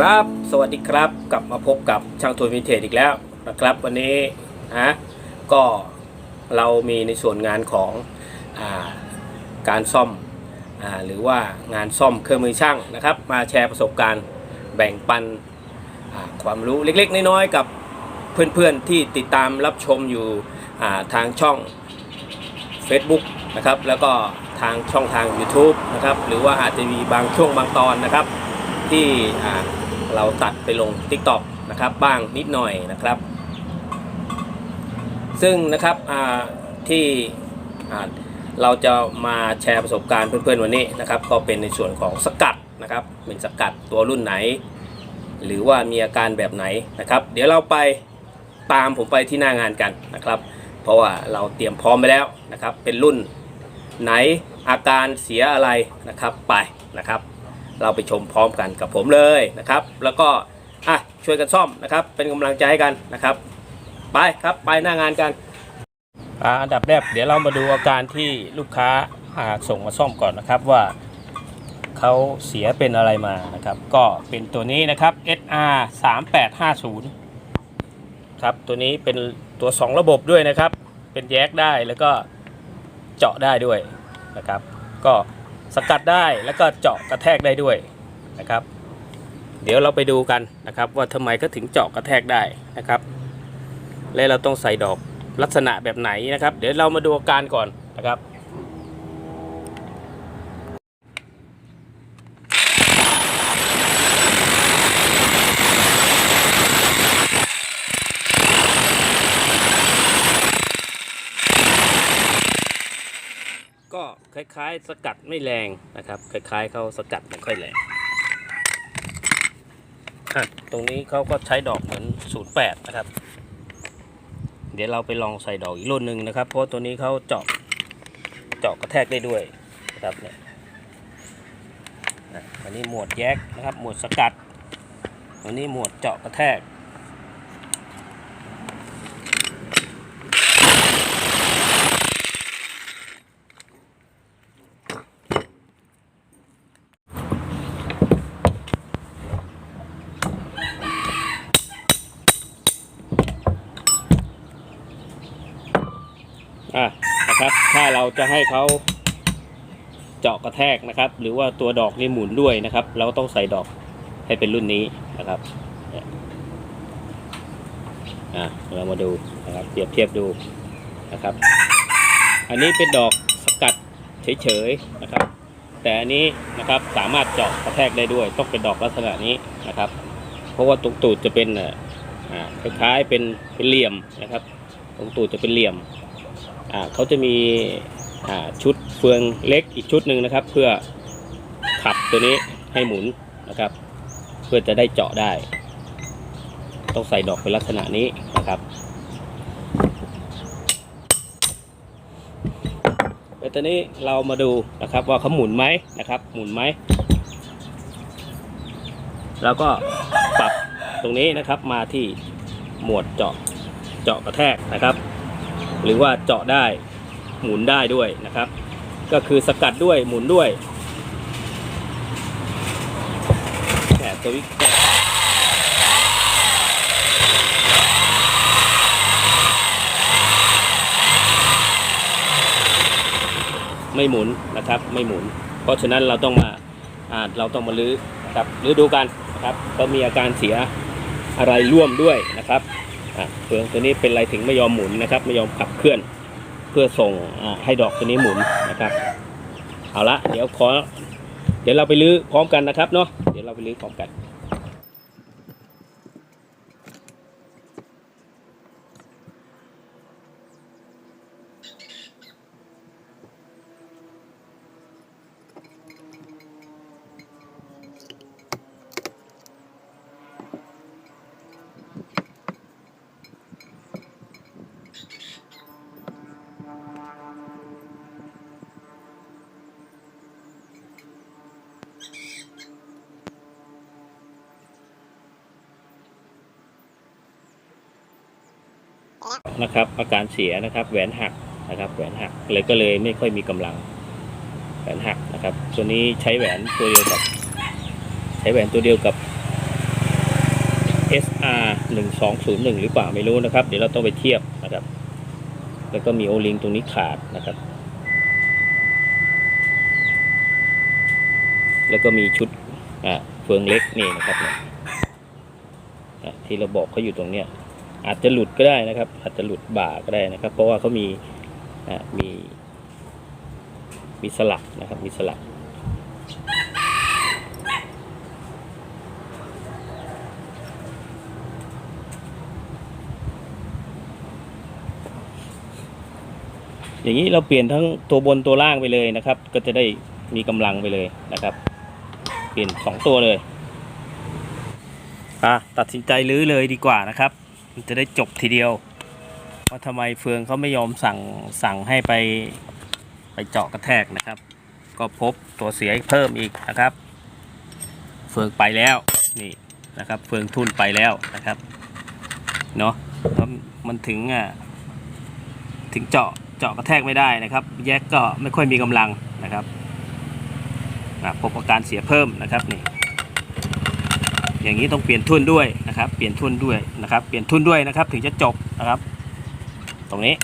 ครับ สวัสดีครับ กลับมาพบกับช่างทุนวินเทจอีกแล้วนะครับ วันนี้นะก็เรามีในส่วนงานของอาการซ่อมอหรือว่างานซ่อมเครื่องมือช่างนะครับ มาแชร์ประสบการณ์แบ่งปันความรู้เล็ก ๆ น้อยๆกับเพื่อนๆที่ติดตามรับชมอยู่าทางช่อง Facebook นะครับแล้วก็ทางช่องทาง YouTube นะครับหรือว่าอาจจะมีบางช่วงบางตอนนะครับที่ เราตัดไปลง TikTok นะครับบ้างนิดหน่อยนะครับ ซึ่งนะครับที่เราจะมาแชร์ประสบการณ์เพื่อนๆวันนี้นะครับ ก็เป็นในส่วนของสกัดนะครับเป็นสกัดตัวรุ่นไหน หรือว่ามีอาการแบบไหนนะครับ เดี๋ยวเราไปตามผมไปที่หน้างานกันนะครับ เพราะว่าเราเตรียมพร้อมไปแล้วนะครับ เป็นรุ่นไหนอาการเสียอะไรนะครับไปนะครับ เราไปชมพร้อมกันกับผมเลยนะครับ แล้วก็อะช่วยกันซ่อมนะครับ เป็นกำลังใจให้กันนะครับ ไปครับไปหน้างานกันอ่าอันดับแรกเดี๋ยวเรามาดูอาการที่ลูกค้าอ่าส่งมาซ่อมก่อนนะครับว่าเขาเสียเป็นอะไรมานะครับ ก็เป็นตัวนี้นะครับ SR 3850ครับตัวนี้เป็นตัว 2 ระบบด้วยนะครับ เป็นแยกได้แล้วก็เจาะได้ด้วยนะครับ ก็ สกัดได้แล้วก็เจาะกระแทกได้ด้วยนะครับ เดี๋ยวเราไปดูกันนะครับ ว่าทำไมก็ถึงเจาะกระแทกได้นะครับ และเราต้องใส่ดอกลักษณะแบบไหนนะครับ เดี๋ยวเรามาดูอาการก่อนนะครับ ก็คล้ายๆ สกัดไม่แรงนะครับ คล้ายๆเขาสกัดไม่ค่อยแรงตรงนี้เขาก็ใช้ดอกเหมือน 08 นะครับ เดี๋ยวเราไปลองใส่ดอกอีกรุ่นหนึ่งนะครับ เพราะตัวนี้เขาเจาะเจาะกระแทกได้ด้วยนะครับเนี่ยอันนี้หมวดแยกนะครับ หมวดสกัดอันนี้หมวดเจาะกระแทก อะนะครับ ถ้าเราจะให้เขาเจาะกระแทกนะครับ หรือว่าตัวดอกนี่หมุนด้วยนะครับ เราก็ต้องใส่ดอกให้เป็นรุ่นนี้นะครับเนี่ยอะเรามาดูนะครับเปรียบเทียบดูนะครับ อันนี้เป็นดอกสกัดเฉยๆนะครับ แต่อันนี้นะครับสามารถเจาะกระแทกได้ด้วย ต้องเป็นดอกลักษณะนี้นะครับ เพราะว่าตรงตูดจะเป็นอ่าคล้ายๆเป็นเป็นเหลี่ยมนะครับ ตรงตูดจะเป็นเหลี่ยม เขาจะมีชุดเฟืองเล็กอีกชุดหนึ่งนะครับ เพื่อขับตัวนี้ให้หมุนนะครับ เพื่อจะได้เจาะได้ ต้องใส่ดอกเป็นลักษณะนี้นะครับแล้วตอนนี้เรามาดูนะครับว่าเขาหมุนไหมนะครับ หมุนไหมแล้วก็ปรับตรงนี้นะครับมาที่หมวดเจาะเจาะกระแทกนะครับ หรือว่าเจาะได้หมุนได้ด้วยนะครับ ก็คือสกัดด้วยหมุนด้วยแหมตัววิกไม่หมุนนะครับไม่หมุน เพราะฉะนั้นเราต้องมาอ่าเราต้องมาลื้อนะครับลื้อดูกันนะครับก็มีอาการเสียอะไรร่วมด้วยนะครับ เฟืองตัวนี้เป็นไรถึงไม่ยอมหมุนนะครับ ไม่ยอมขับเคลื่อนเพื่อส่งให้ดอกตัวนี้หมุนนะครับ เอาละเดี๋ยวขอ เดี๋ยวเราไปลื้อพร้อมกันนะครับเนาะเดี๋ยวเราไปลื้อพร้อมกัน นะครับ อาการเสียนะครับแหวนหักนะครับแหวนหักเลยก็เลยไม่ค่อยมีกำลังแหวนหักนะครับตัวนี้ใช้แหวนตัวเดียวกับ ใช้แหวนตัวเดียวกับ SR 1201หรือเปล่าไม่รู้นะครับ เดี๋ยวเราต้องไปเทียบนะครับ แล้วก็มีโอลิงตรงนี้ขาดนะครับ แล้วก็มีชุดอ่าเฟืองเล็กนี่นะครับเนี่ยอะที่เราบอกเขาอยู่ตรงเนี้ย อาจจะหลุดก็ได้นะครับ อาจจะหลุดบ่าก็ได้นะครับ เพราะว่าเขามีมีมีสลักนะครับ มีสลักอย่างนี้เราเปลี่ยนทั้งตัวบนตัวล่างไปเลยนะครับ ก็จะได้มีกำลังไปเลยนะครับ เปลี่ยนสองตัวเลยอะตัดสินใจรื้อเลยดีกว่านะครับ จะได้จบทีเดียวว่าทำไมเฟืองเขาไม่ยอมสั่งสั่งให้ไปไปเจาะกระแทกนะครับ ก็พบตัวเสียเพิ่มอีกนะครับ เฟืองไปแล้วนี่นะครับ เฟืองทุ่นไปแล้วนะครับเนาะเพราะมันถึงอะถึงเจาะเจาะกระแทกไม่ได้นะครับ แยกก็ไม่ค่อยมีกำลังนะครับพบอาการเสียเพิ่มนะครับนี่ อย่างนี้ต้องเปลี่ยนทุ่นด้วยนะครับ เปลี่ยนทุ่นด้วยนะครับ เปลี่ยนทุ่นด้วยนะครับ ถึงจะจบนะครับ ตรงนี้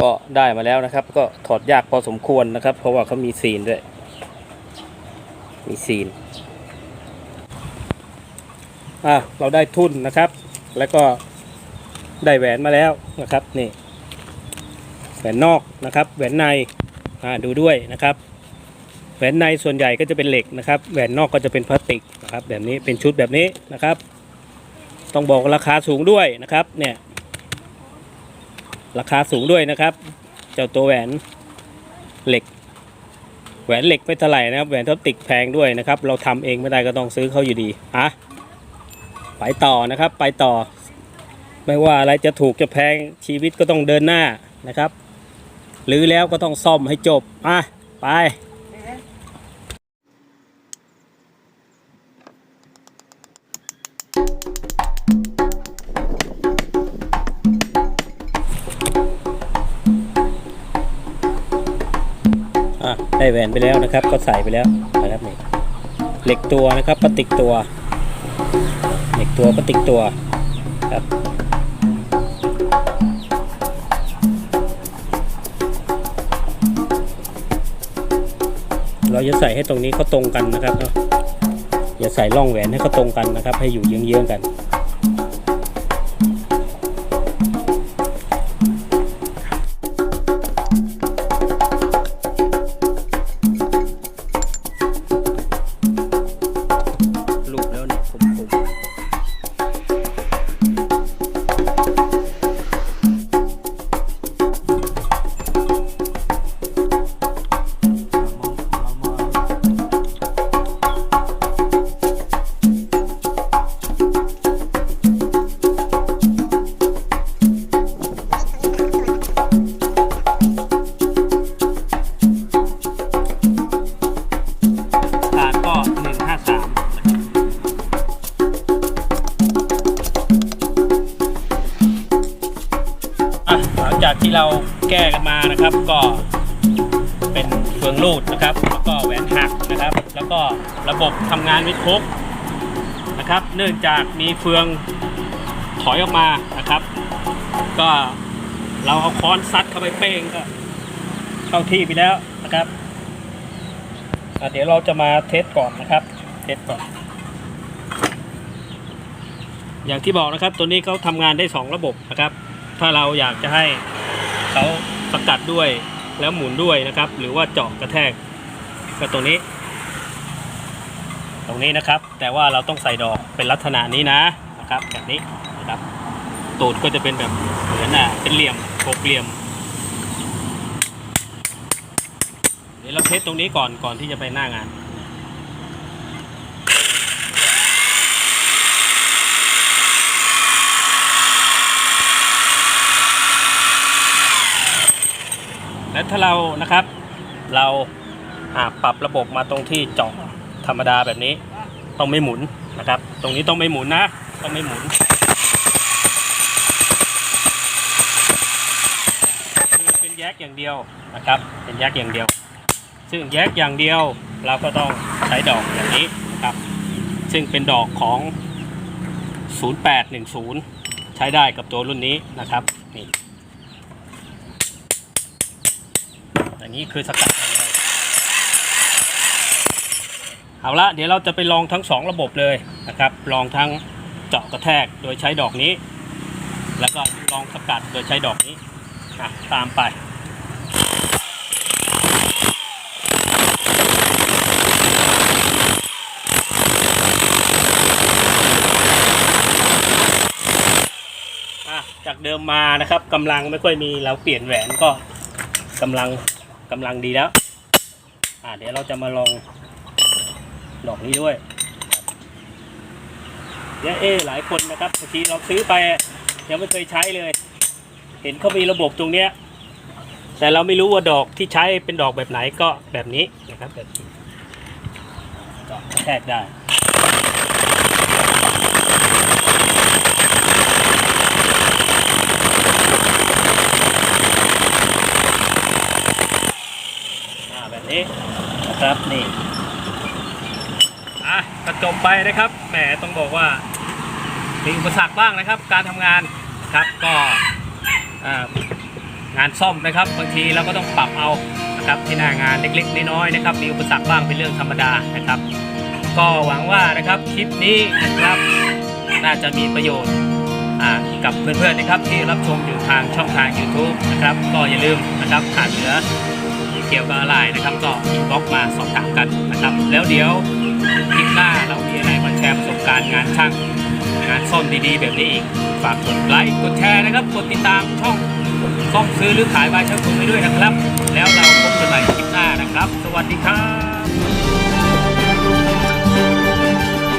ก็ได้มาแล้วนะครับ ก็ถอดยากพอสมควรนะครับ เพราะว่าเขามีซีนด้วย มีซีนอะเราได้ทุ่นนะครับ แล้วก็ได้แหวนมาแล้วนะครับนี่แหวนนอกนะครับ แหวนในอ่าดูด้วยนะครับ แหวนในส่วนใหญ่ก็จะเป็นเหล็กนะครับ แหวนนอกก็จะเป็นพลาสติกนะครับแบบนี้เป็นชุดแบบนี้นะครับ ต้องบอกราคาสูงด้วยนะครับเนี่ยราคาสูงด้วยนะครับ เจ้าตัวแหวนเหล็ก แหวนเหล็กไม่เท่าไหร่นะครับ แหวนพลาสติกแพงด้วยนะครับ เราทำเองไม่ได้ก็ต้องซื้อเขาอยู่ดีอะไปต่อนะครับ ไปต่อ ไม่ว่าอะไรจะถูกจะแพงชีวิตก็ต้องเดินหน้านะครับหรือแล้วก็ต้องซ่อมให้จบอะไป แหวนไปแล้วนะครับ ก็ใส่ไปแล้วนะครับนี่เหล็กตัวนะครับพลาสติกตัว เหล็กตัวพลาสติกตัวครับเราจะใส่ให้ตรงนี้เขาตรงกันนะครับเนาะอย่าใส่ร่องแหวนให้เขาตรงกันนะครับ ให้อยู่เยื้องๆกัน จากที่เราแก้กันมานะครับ ก็เป็นเฟืองรูดนะครับ แล้วก็แหวนหักนะครับ แล้วก็ระบบทำงานไม่ครบนะครับ เนื่องจากมีเฟืองถอยออกมานะครับ ก็เราเอาค้อนซัดเข้าไปเป้งก็เข้าที่ไปแล้วนะครับเดี๋ยวเราจะมาเทสก่อนนะครับ เทสก่อน อย่างที่บอกนะครับ ตัวนี้เขาทำงานได้สองระบบนะครับ ถ้าเราอยากจะให้เขาสกัดด้วยแล้วหมุนด้วยนะครับ หรือว่าเจาะกระแทกก็ตรงนี้ ตรงนี้นะครับ แต่ว่าเราต้องใส่ดอกเป็นลักษณะนี้นะนะครับแบบนี้นะครับตูดก็จะเป็นแบบเหมือนอะเป็นเหลี่ยมหกเหลี่ยมเดี๋ยวเราเทสตรงนี้ก่อนก่อนที่จะไปหน้างาน และถ้าเรานะครับ เราอ่าปรับระบบมาตรงที่เจาะธรรมดาแบบนี้ ต้องไม่หมุนนะครับ ตรงนี้ต้องไม่หมุนนะ ต้องไม่หมุนคือเป็นแยกอย่างเดียวนะครับ เป็นแยกอย่างเดียว ซึ่งแยกอย่างเดียวเราก็ต้องใช้ดอกอย่างนี้นะครับ ซึ่งเป็นดอกของ 0810 ใช้ได้กับตัวรุ่นนี้นะครับนี่อั นนี้คือสกัดองไรเอาละเดี๋ยวเราจะไปลองทั้งสองระบบเลยนะครับ ลองทั้งเจาะกระแทกโดยใช้ดอกนี้ แล้วก็ลองสกัดโดยใช้ดอกนี้อะตามไปจากเดิมมานะครับกำลังไม่ค่อยมีเราเปลี่ยนแหวนก็กำลัง กำลังดีแล้ว อะเดี๋ยวเราจะมาลองดอกนี้ด้วยเนี่ยเอ๊หลายคนนะครับบางทีเราซื้อไปยังไม่เคยใช้เลย เห็นเขามีระบบตรงเนี้ย แต่เราไม่รู้ว่าดอกที่ใช้เป็นดอกแบบไหนก็แบบนี้นะครับแบบนี้ก็แทกได้ อ่าแบบนี้นะครับนี่อะก็จบไปนะครับแหมต้องบอกว่ามีอุปสรรคบ้างนะครับ การทำงานครับก็อ่างานซ่อมนะครับบางทีเราก็ต้องปรับเอานะครับที่หน้างานเล็กๆน้อยๆนะครับ มีอุปสรรคบ้างเป็นเรื่องธรรมดานะครับ ก็หวังว่านะครับคลิปนี้นะครับน่าจะมีประโยชน์อ่ากับเพื่อนๆนะครับที่รับชมอยู่ทางช่องทาง YouTube นะครับก็อย่าลืมนะครับขาดเหลือ เกี่ยวกับอะไรนะครับก็อินบ็อกมาสอบถามกันนะครับ แล้วเดี๋ยวคลิปหน้าเรามีอะไรมาแชร์ประสบการณ์งานช่างงานซ่อมดีๆ แบบนี้อีก ฝากกดไลค์กดแชร์นะครับ กดติดตามช่องซ่อมซื้อหรือขายบายช่างคุณไปด้วยนะครับ แล้วเราพบกันใหม่คลิปหน้านะครับ สวัสดีครับ